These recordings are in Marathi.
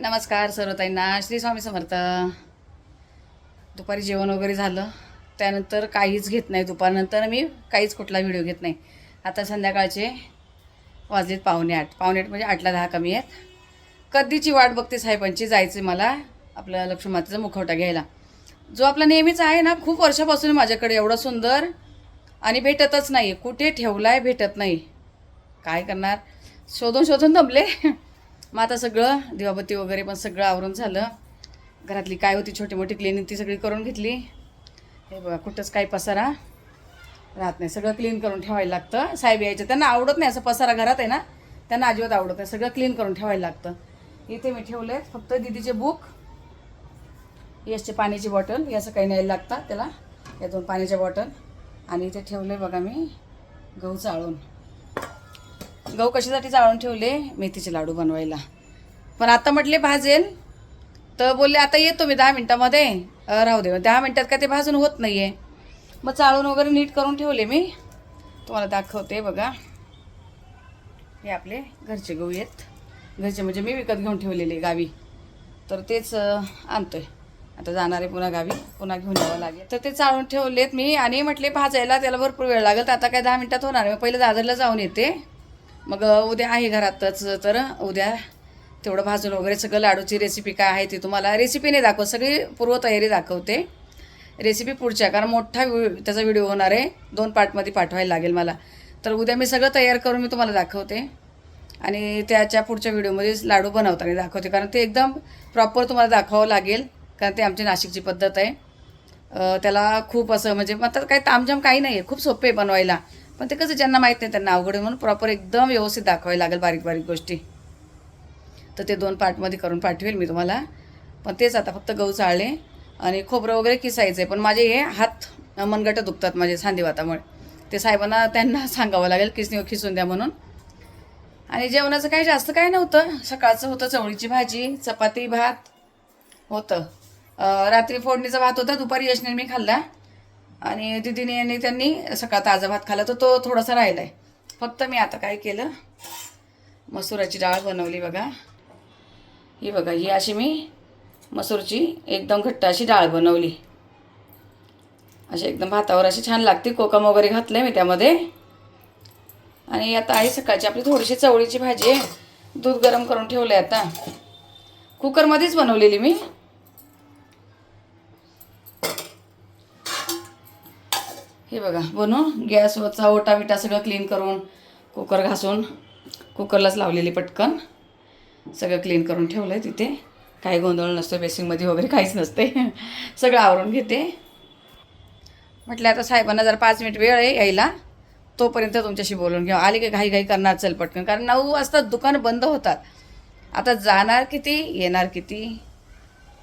नमस्कार सर्वताईंना. श्री स्वामी समर्थ. दुपारी जेवण वगैरे झालं. त्यानंतर काहीच घेत नाही दुपारनंतर मी काहीच कुठला व्हिडिओ घेत नाही. आता संध्याकाळचे वाजलेत पावणे आठ. पावणे आठ म्हणजे आठला दहा कमी आहेत. कधीची वाट बघते साहेबांची? जायचे मला आपलं लक्ष्मीमातेचा मुखवटा घ्यायला. जो आपला नेहमीच आहे ना खूप वर्षापासून माझ्याकडे एवढा सुंदर आणि भेटतच नाही कुठे ठेवलाय भेटत नाही. काय करणार? शोधून शोधून दमले. मग आता सगळं दिवाबत्ती वगैरे पण सगळं आवरून झालं. घरातली काय होती छोटी मोठी क्लिनिंग ती सगळी करून घेतली. हे बघा कुठंच काही पसारा राहत नाही. सगळं क्लीन करून ठेवायला लागतं. साहेब यायचं त्यांना आवडत नाही असं पसारा घरात आहे ना त्यांना अजिबात आवडत नाही. सगळं क्लीन करून ठेवायला लागतं. इथे मी ठेवले फक्त दिदीचे बुक याचे पाण्याची बॉटल याचं असं काही न्यायला लागतं त्याला. या दोन पाण्याच्या बॉटल आणि इथे ठेवले बघा मी गहू चाळून. गहू कशासाठी चाळून ठेवले? मेथीचे लाडू बनवायला. पण आता म्हटले भाजेल तर बोलले आता येतो मी दहा मिनटामध्ये. राहू दे. दहा मिनटात काय ते भाजून होत नाही आहे मग चाळून वगैरे नीट करून ठेवले मी. तुम्हाला दाखवते बघा. हे आपले घरचे गहू आहेत. घरचे म्हणजे मी विकत घेऊन ठेवलेले गावी. तर तेच आणतोय. आता जाणार आहे पुन्हा गावी. पुन्हा घेऊन यावं लागेल. तर ते चाळून ठेवलेत मी आणि म्हटले भाजायला त्याला भरपूर वेळ लागेल. तर आता काय दहा मिनटात होणार आहे. मग पहिले दादरला जाऊन येते. मग उद्या आहे घरातच तर उद्या तेवढं भाजून वगैरे सगळं लाडूची रेसिपी काय आहे ती तुम्हाला रेसिपीने दाखव सगळी पूर्वतयारी दाखवते. रेसिपी पुढच्या कारण मोठा व्हि त्याचा व्हिडिओ होणार आहे. दोन पार्टमध्ये पाठवायला लागेल मला. तर उद्या मी सगळं तयार करून मी तुम्हाला दाखवते. आणि त्याच्या पुढच्या व्हिडिओमध्ये लाडू बनवताना दाखवते कारण ते एकदम प्रॉपर तुम्हाला दाखवावं लागेल कारण ते आमची नाशिकची पद्धत आहे. त्याला खूप असं म्हणजे म्हणतात काही तामझाम काही नाही आहे खूप सोपे आहे बनवायला. पण ते कसं ज्यांना माहीत नाही त्यांना अवघड आहे म्हणून प्रॉपर एकदम व्यवस्थित दाखवायला लागेल बारीक बारीक गोष्टी. तर ते दोन पार्टमध्ये करून पाठवेल मी तुम्हाला. पण तेच आता फक्त गहू चाळले आणि खोबरं वगैरे किसायचं आहे पण माझे हे हात मनगटं दुखतात माझे सांधीवातामुळे ते साहेबांना त्यांना सांगावं लागेल किसणी हो खिसून द्या म्हणून. आणि जेवणाचं काही जास्त काय नव्हतं. सकाळचं होतं चवळीची भाजी चपाती भात होतं. रात्री फोडणीचा भात होता दुपारी यशने मी खाल्ला. आणि दिदीने आणि त्यांनी सकाळ ताजा भात खाला तर तो थोडासा राहिला आहे फक्त मी आता काय केलं? मसुराची डाळ बनवली बघा. ही बघा ही अशी मी मसूरची एकदम घट्ट अशी डाळ बनवली. अशी एकदम भातावर अशी छान लागते. कोकम वगैरे घातलं मी त्यामध्ये. आणि आता आहे सकाळची आपली थोडीशी चवळीची भाजी आहे. दूध गरम करून ठेवलं आहे आता. कुकरमध्येच बनवलेली मी. हे बघा बनवून गॅसवरचा ओटा विटा सगळं क्लीन करून कुकर घासून कुकरलाच लावलेली पटकन. सगळं क्लीन करून ठेवलं आहे तिथे. काही गोंधळ नसतो बेसिंगमध्ये वगैरे काहीच नसते. सगळं आवरून घेते. म्हटलं आता साहेबांना जर पाच मिनिट वेळ आहे यायला. तोपर्यंत तुमच्याशी बोलून घ्या आले की घाई घाई करणार चल पटकन. कारण नऊ वाजता दुकान बंद होतात. आता जाणार किती? येणार किती?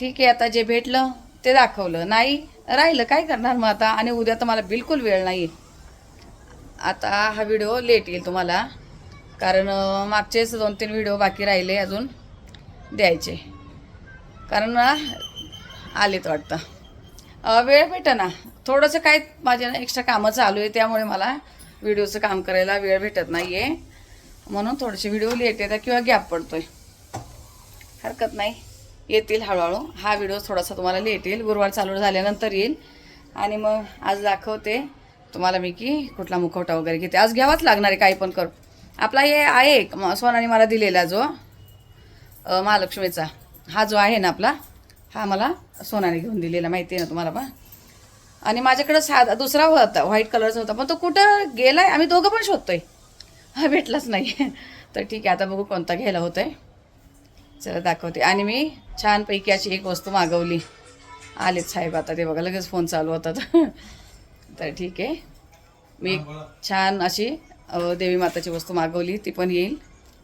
ठीक आहे आता जे भेटलं ते दाखवलं. नाही राहिलं काय करणार मग आता? आणि उद्या तर मला बिलकुल वेळ नाही. आता हा व्हिडिओ लेट येईल तुम्हाला. कारण मागचेच दोन तीन व्हिडिओ बाकी राहिले अजून द्यायचे. कारण आलेत वाटतं. वेळ भेटं ना थोडंसं काय माझ्या एक्स्ट्रा कामं चालू आहे त्यामुळे मला व्हिडिओचं काम करायला वेळ भेटत नाही आहे म्हणून थोडेसे व्हिडिओ लेट येतात किंवा गॅप पडतो आहे हरकत नाही. येतील हळूहळू. हा व्हिडिओ थोडासा तुम्हाला लेट येईल गुरुवार चालू झाल्यानंतर येईल. आणि मग आज दाखवते तुम्हाला मी की कुठला मुखवटा वगैरे घेते. आज घ्यावाच लागणार आहे काही पण करू. आपला हे आहे सोनाने मला दिलेला जो महालक्ष्मीचा. हा जो आहे ना आपला हा मला सोनाने घेऊन दिलेला. माहिती आहे ना तुम्हाला पण? आणि माझ्याकडं साधा दुसरा होता व्हाईट कलरचा होता. पण तो कुठं गेला आहे आम्ही दोघं पण शोधतोय. हा भेटलाच नाही. तर ठीक आहे आता बघू कोणता घ्यायला होतं आहे चला दाखवते. आणि मी छानपैकी अशी एक वस्तू मागवली. आलेत साहेब आता ते बघा लगेच फोन चालू होता तर ठीक आहे. मी एक छान अशी देवी माताची वस्तू मागवली. ती पण येईल.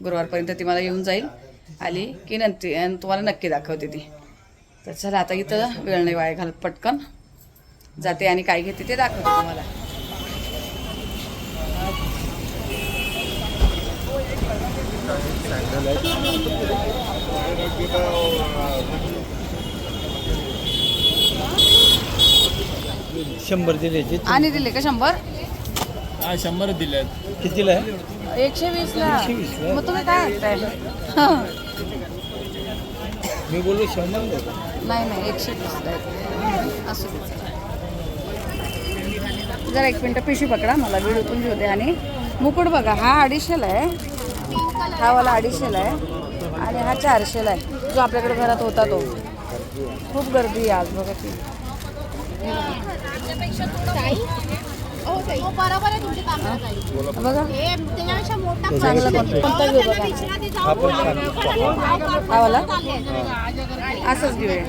गुरुवारपर्यंत ती मला येऊन जाईल. आली की नंतर आणि तुम्हाला नक्की दाखवते ती. तर चला आता इथं वेळ नाही वाया घालत पटकन. जाते आणि काय घेते ते दाखवते तुम्हाला. शंभर दिल्याचे आणि दिले का शंभर? हा शंभर दिलेत कितीला आहे? एकशे वीसला. एकशे वीसला? मग तुम्ही काय आणताय मी बोललो शंभर देतो नाही नाही एकशे आहेत. असू दे. जरा एक मिनटं पिशवी पकडा मला वेळ उतरून घेऊ दे. आणि मुकुट बघा हा अडीचशेला आहे. हा वाला अडीचशेला आहे. आणि हा चारशेला आहे. जो आपल्याकडे घरात होता तो. खूप गर्दी आहे आज बघा ती बघा. चांगला कोणता घेऊ बघा हा वाला असंच घेऊया.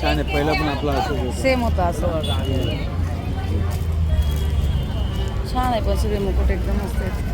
छान आहे पहिला पण आपला सेम होतं असं. बघा छान आहे पण सगळे मुकुट एकदम मस्त आहेत.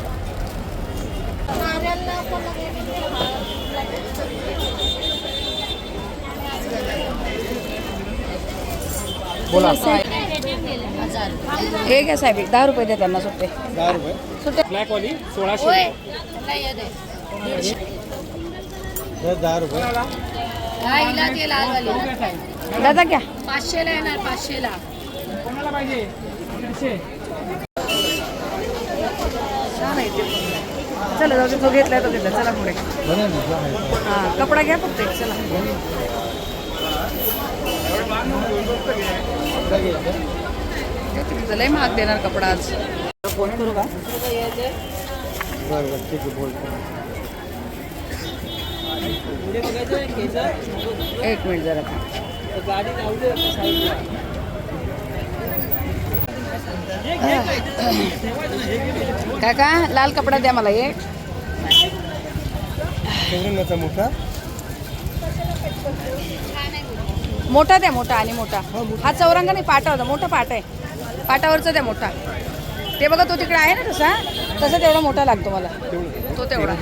बोला। हजार हे घ्या साहेब दहा रुपये द्या त्यांना सुट्टे। दहा रुपये? सुट्टे। ब्लॅकवाली होय सोळाशे त्याला ये दे। जर दहा रुपये। हा हिला ते लालवाली दादा घ्या पाचशेला येणार पाचशेला. छान आहे ते चला जाऊ दे, तो घेतलाय तो घेतला चला पुढे. हां हा कपडा घ्या फक्त एक चला. तुमचं लय महाग देणार कपडा आज. फोन करू का? बरं बरं ठीक आहे बोलतो एक मिनिट जरा काका लाल कपडा द्या मला एक. मोठा? द्या मोठा आणि मोठा. हा चौरंगा नाही पाटा होता मोठा पाट आहे. पाटावरचा द्या मोठा. ते बघा तो तिकडे आहे ना तसा? तसा तेवढा मोठा लागतो मला. तो तेवढा.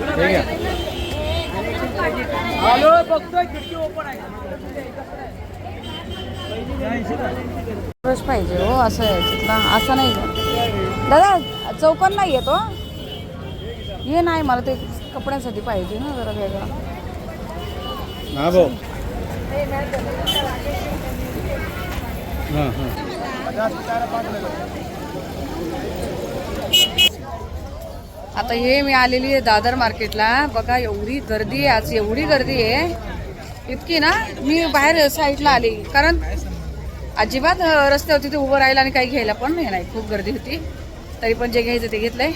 तेवढा ब्रश पाहिजे हो असं आहे. तिथला असं नाही दादा चौकन नाही येतो हो. हे. नाही मला ते कपड्यांसाठी पाहिजे ना जरा वेगळा. भाऊ. हां हां. आता हे मी आलेली आहे दादर मार्केटला. बघा एवढी गर्दी आहे आज एवढी गर्दी आहे. इतकी ना मी बाहेर साईडला आली. कारण अजिबात रस्ते होती ते उभं राहिलं आणि काही घ्यायला पण नाही नाही. खूप गर्दी होती. तरी पण जे घ्यायचं ते घेतलंय.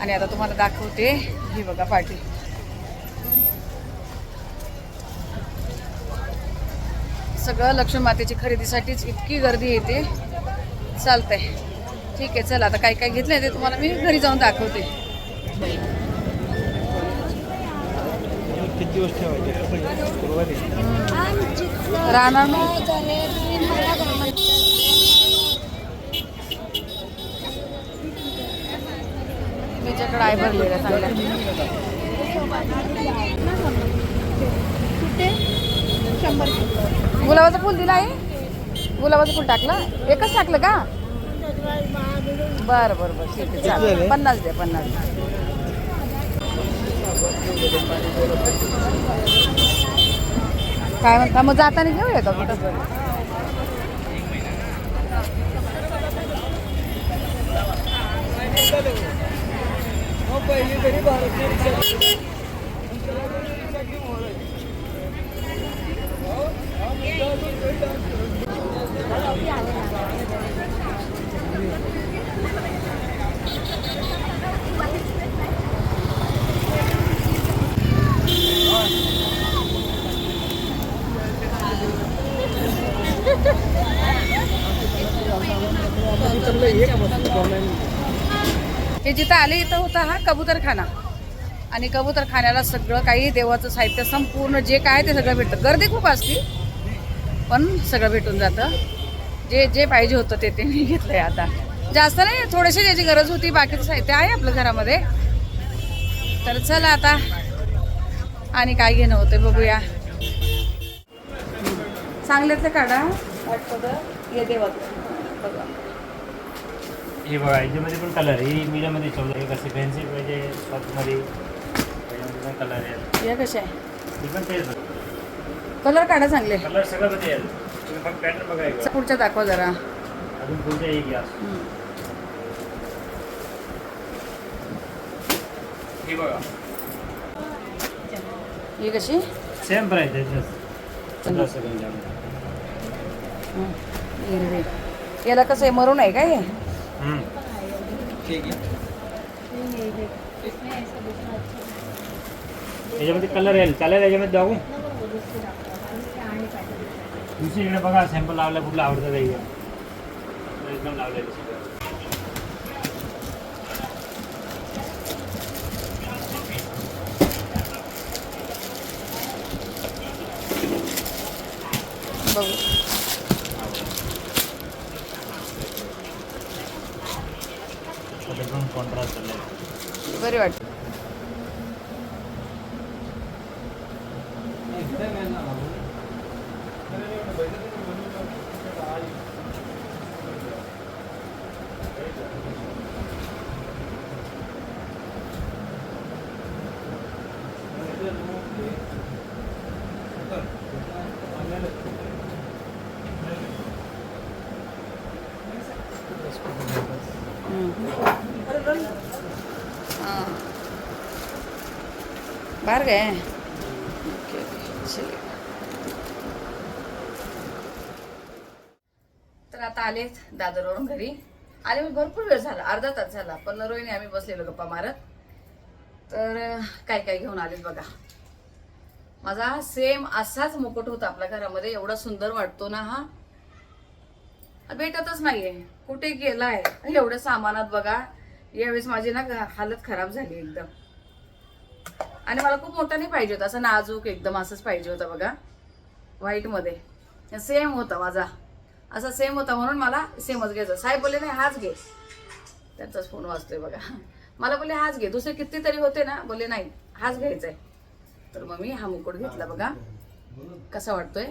आणि आता तुम्हाला दाखवते. ही बघा पार्टी. सगळं लक्ष्मी मातेची खरेदीसाठीच इतकी गर्दी येते चालतंय. ठीक आहे चला. आता काय काय घेतलंय ते तुम्हाला मी घरी जाऊन दाखवते. दिवस ठेवायचे राहणार आहे. भरलेलं गुलाबाचं फुल दिलं आहे गुलाबाचं फुल टाकलं? एकच टाकलं का? बरं बरं बरं. ठीक आहे चालेल? पन्नास द्या पन्नास द्या काय म्हणता? मग जाताना घेऊया का कुठं? हे जिथं आले इथं होता हा कबूतरखाना. आणि कबूतरखान्याला सगळं काही देवाचं साहित्य संपूर्ण जे काय ते सगळं भेटतं. गर्दी खूप असती पण सगळं भेटून जातं. जे जे पाहिजे होतं ते ते मी घेतलंय आता. जास्त नाही थोडेसे ज्याची गरज होती बाकीचं साहित्य आहे आपलं घरामध्ये. तर चला आता. आणि काय घेणं होतं बघूया. चांगल्यातलं काढा. वाटतं ये देवा बघा. हे बघा याच्यामध्ये पण कलर आहे. ही मीडियममध्ये चौदा हे कसे फॅन्सी पाहिजे शॉपमध्ये त्याच्यामध्ये पण कलर आहे. या कशा आहे? हे पण तेच कलर काढा चांगले. कलर सगळं मध्ये आहे. तुम्ही फक्त पॅटर्न बघा एक वेळा. पुढच्या दाखवा जरा. अजून कोणत्या हे घ्या हम्म. हे बघा. ही कशी? सेम प्राईस आहे पंधरा याला कसं आहे मरून आहे काय हे? याच्यामध्ये कलर येईल. चालेल याच्यामध्ये दाखवू? दुसरीकडे बघा सॅम्पल लावला कुठला आवडतं काही एकदम लावलेलं बघू. त्याच्यात पण कॉन्ट्रास्ट चाललंय बरे वाटते हाँ. बाहर गए हैं ओके ओके चलिए तर आता आलेत दादरवरून घरी. आले मी भरपूर वेळ झाला अर्धा तास झाला पण रोहिणी आम्ही बसलेलो गप्पा मारत. तर काय काय घेऊन आलेत बघा. माझा सेम असाच मुकुट होता आपल्या घरामध्ये एवढा सुंदर वाटतो ना हा. भेटतच नाहीये. कुठे गेलाय? एवढ्या सामानात बघा. यावेळेस माझी ना ग- हालत खराब झाली एकदम. आणि मला खूप मोठा नाही पाहिजे होता असं नाजूक एकदम असंच पाहिजे होता बघा. व्हाईटमध्ये सेम होता माझा. असा सेम होता म्हणून मला सेमच घ्यायचा. साहेब बोलले नाही हाच घे. त्यांचाच फोन वाजतोय बघा. मला बोलले हाच घे. दुसरे कितीतरी होते ना बोलले नाही हाच घ्यायचा आहे तर मग मी हा मुकुट घेतला बघा. कसा वाटतोय?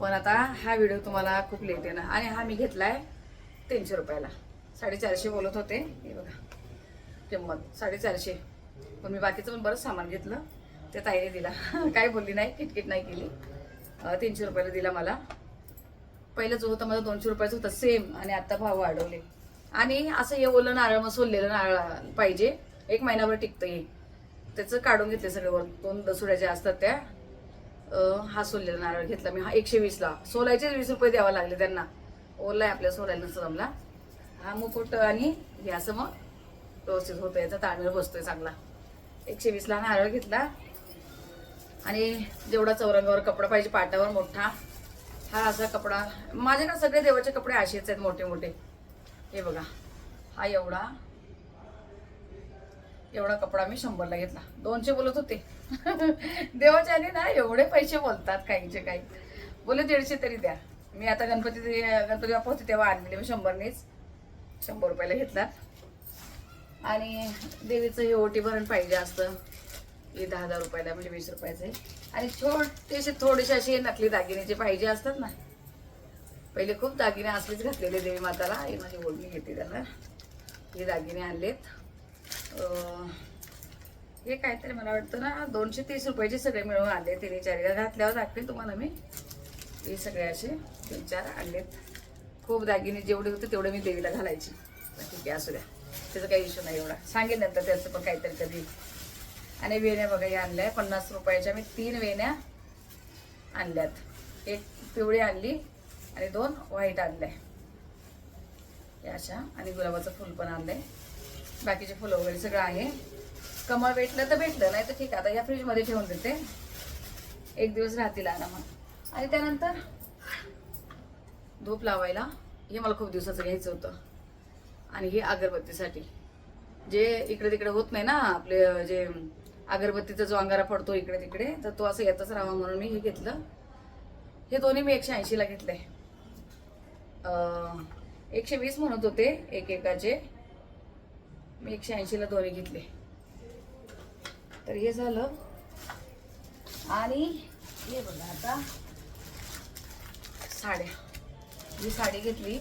पण आता हा व्हिडिओ तुम्हाला खूप लेट आहे ना आणि हा मी घेतलाय तीनशे रुपयाला. साडेचारशे बोलत होते. हे बघा. किंमत. साडेचारशे. पण मी बाकीचं पण बरंच सामान घेतलं. ते ताईने दिला. काय बोलली नाही किटकिट नाही केली. तीनशे रुपयाला दिला मला. पहिलं जो होता माझा दोनशे रुपयाचा होता सेम आणि आत्ता भाव वाढवले. आणि असं हे ओलं नारळ मग सोललेलं नारळ पाहिजे. एक महिनाभर टिकतं हे त्याचं काढून घेतले सगळे वर. दोन दसुड्या ज्या असतात त्या. हा सोललेला नारळ घेतला मी. हा एकशे वीसला. सोलायचे वीस रुपये द्यावा लागले त्यांना. ओला आहे आपल्या सोलायला नसतं जमला. हा मुकुट आणि हे असं मग व्यवस्थित होतं याचा ताळमेळ बसतोय चांगला. एकशे वीसला नारळ घेतला. आणि जेवढा चौरंगावर कपडा पाहिजे पाटावर मोठा. हा असा कपडा. माझे ना सगळे देवाचे कपडे असेच आहेत मोठे मोठे. हे बघा. हा एवढा. एवढा कपडा मी शंभरला घेतला. दोनशे बोलत होते. देवाचे आणि ना एवढे पैसे बोलतात काहीचे काही. बोले दीडशे तरी द्या. मी आता गणपती गणपती बाप्पा होते तेव्हा आणलेले मी शंभरनेच. शंभर रुपयाला घेतला. आणि देवीचं हे ओटी भरण पाहिजे असतं. हे दहा हजार रुपयाला म्हणजे वीस रुपयाचं. आहे आणि छोटेसे थोडेसे असे नकली दागिने जे पाहिजे असतात ना. पहिले खूप दागिने असलेच घातलेले देवी माताला. हे माझी ओढणी घेते त्याला. हे दागिने आणलेत. हे काहीतरी मला वाटतं ना दोनशे तीस रुपयाचे सगळे मिळून आणले तिने चार घातल्यावर दाखवेन तुम्हाला मी. हे सगळे असे तीन चार आणलेत. खूप दागिने जेवढे होते तेवढे मी देवीला घालायची. ठीक आहे असू द्या. त्याचा काही इश्यू नाही एवढा. सांगेन नंतर त्याचं पण काहीतरी कधी. आणि वेण्या बघा या आणल्या. पन्नास रुपयाच्या मी तीन वेण्या आणल्यात. एक पिवळी आणली आणि दोन व्हाईट आणल्या. या अशा. आणि गुलाबाचं फुल पण आणलंय. बाकीचे फुलं वगैरे सगळं आहे. कमळ भेटलं तर भेटलं नाही तर ठीक आहे. आता या फ्रीजमध्ये ठेवून देते. एक दिवस राहतील आरामात आणि त्यानंतर धूप लावायला हे मला खूप दिवसाचं घ्यायचं होतं. आणि हे अगरबत्तीसाठी. जे इकडे तिकडे होत नाही ना आपले जे अगरबत्तीचा जो अंगारा पडतो इकडे तिकडे तर तो असं येतच राहावा म्हणून मी हे घेतलं. हे दोन्ही मी एकशे ऐंशीला घेतले. एकशे वीस म्हणत होते एक एकाचे मी एकशे ऐंशीला दोन्ही घेतले. तर हे झालं. आणि हे बघा आता. साड्या. ही साडी घेतली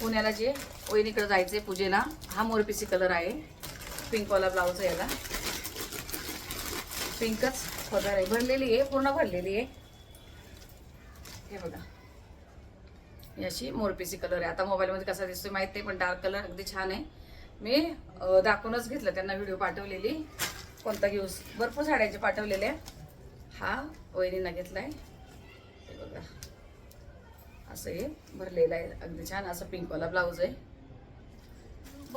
पुण्याला जे वहिनीकडे जायचे पूजेला हा मोरपिसी कलर आहे. पिंकवाला ब्लाऊज आहे याला. पिंकच पगार आहे. भरलेली आहे पूर्ण भरलेली आहे. हे बघा. याची मोरपीसी मोरपिसी कलर आहे. आता मोबाईलमध्ये कसा दिसतोय माहीत नाही पण डार्क कलर अगदी छान आहे. मी दाखवूनच घेतलं त्यांना व्हिडिओ पाठवलेली. कोणता घेऊ भरपूर साड्यांचे पाठवलेले. हा वहिनीनं आहे हे बघा. असं हे भरलेलं आहे. अगदी छान असं पिंकवाला ब्लाऊज आहे.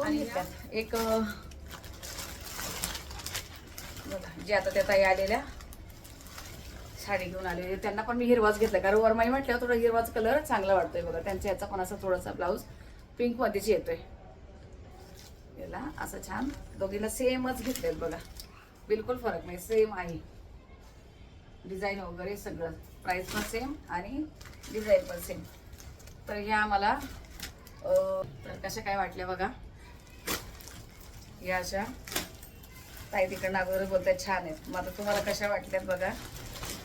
आणि एक बघा जे आता त्या ताई आलेल्या साडी घेऊन आलेली. त्यांना पण मी हिरवाच घेतला कारण वरमाई म्हटल्यावर थोडा हिरवाच कलर चांगला वाटतोय बघा. त्यांच्या याचा पण असा थोडासा ब्लाऊज पिंक मध्येच येतोय. याला असं छान. दोघीला सेमच घेतलेत बघा. बिलकुल फरक नाही. सेम आहे. डिझाईन वगैरे सगळं. प्राईस पण सेम आणि डिझाईन पण सेम तर ह्या मला तर कशा काय वाटल्या बघा? या अशा. ताई तिकडनं अगोदर बोलतात छान आहेत. मग आता तुम्हाला कशा वाटल्यात बघा?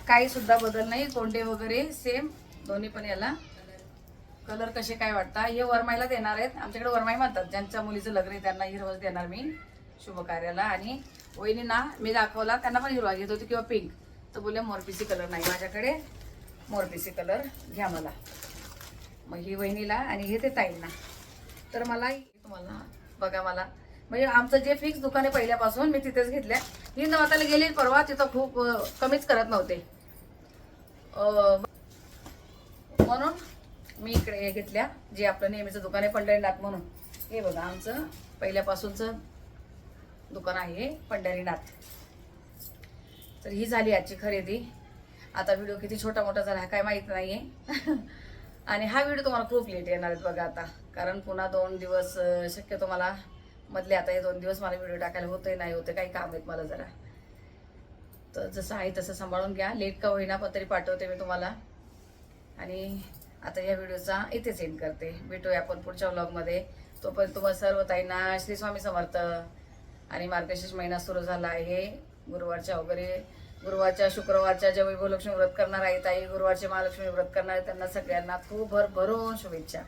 काही सुद्धा बदल नाही कोंडे वगैरे सेम दोन्ही पण याला. कलर कसे काय वाटतात हे वरमाईला देणार आहेत. आमच्याकडे वरमाई म्हणतात ज्यांच्या मुलीचं लग्न आहे त्यांना हिरवाच देणार मी शुभकार्याला. आणि वहिनींना मी दाखवला त्यांना पण हिरवा घेत होती किंवा पिंक तर बोलले मोरपिसी कलर नाही माझ्याकडे. मोरपिसी कलर घ्या मला. मग ही वहिनीला आणि हे ते ताईंना. तर मला तुम्हाला बघा मला. म्हणजे आमचं जे फिक्स दुकान आहे पहिल्यापासून मी तिथेच घेतल्या. ही नवताला गेली परवा तिथं खूप कमीच करत नव्हते. म्हणून मी इकडे हे घेतल्या जे आपलं नेहमीचं दुकान आहे पंढरीनाथ म्हणून. हे बघा आमचं पहिल्यापासूनचं दुकान आहे पंढरीनाथ. तर ही झाली आजची खरेदी. आता व्हिडिओ किती छोटा मोठा झाला हा काय माहीत नाहीये. आणि हा व्हिडिओ तुम्हाला खूप लेट येणार आहेत बघा आता. कारण पुन्हा दोन दिवस शक्यतो मला मधले आता हे दोन दिवस मला व्हिडिओ टाकायला होतंय नाही होते काही काम आहेत मला जरा. तर जसं आहे तसं सांभाळून घ्या. लेट का होईना पण तरी पाठवते मी तुम्हाला. आणि आता या व्हिडिओचा इथेच एंड करते. भेटूया आपण पुढच्या व्लॉगमध्ये तोपर्यंत तुम्हाला सर्व ताईंना श्री स्वामी समर्थ आणि मार्गशीर्ष महिना सुरू झाला आहे. गुरुवारच्या वगैरे गुरुवारच्या शुक्रवारच्या ज्या वैभवलक्ष्मी व्रत करणार आहे ताई गुरुवारचे महालक्ष्मी व्रत करणार आहे त्यांना सगळ्यांना खूप भर भरून शुभेच्छा.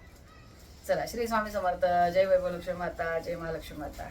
चला श्री स्वामी समर्थ. जय वैभवलक्ष्मी माता जय महालक्ष्मी माता.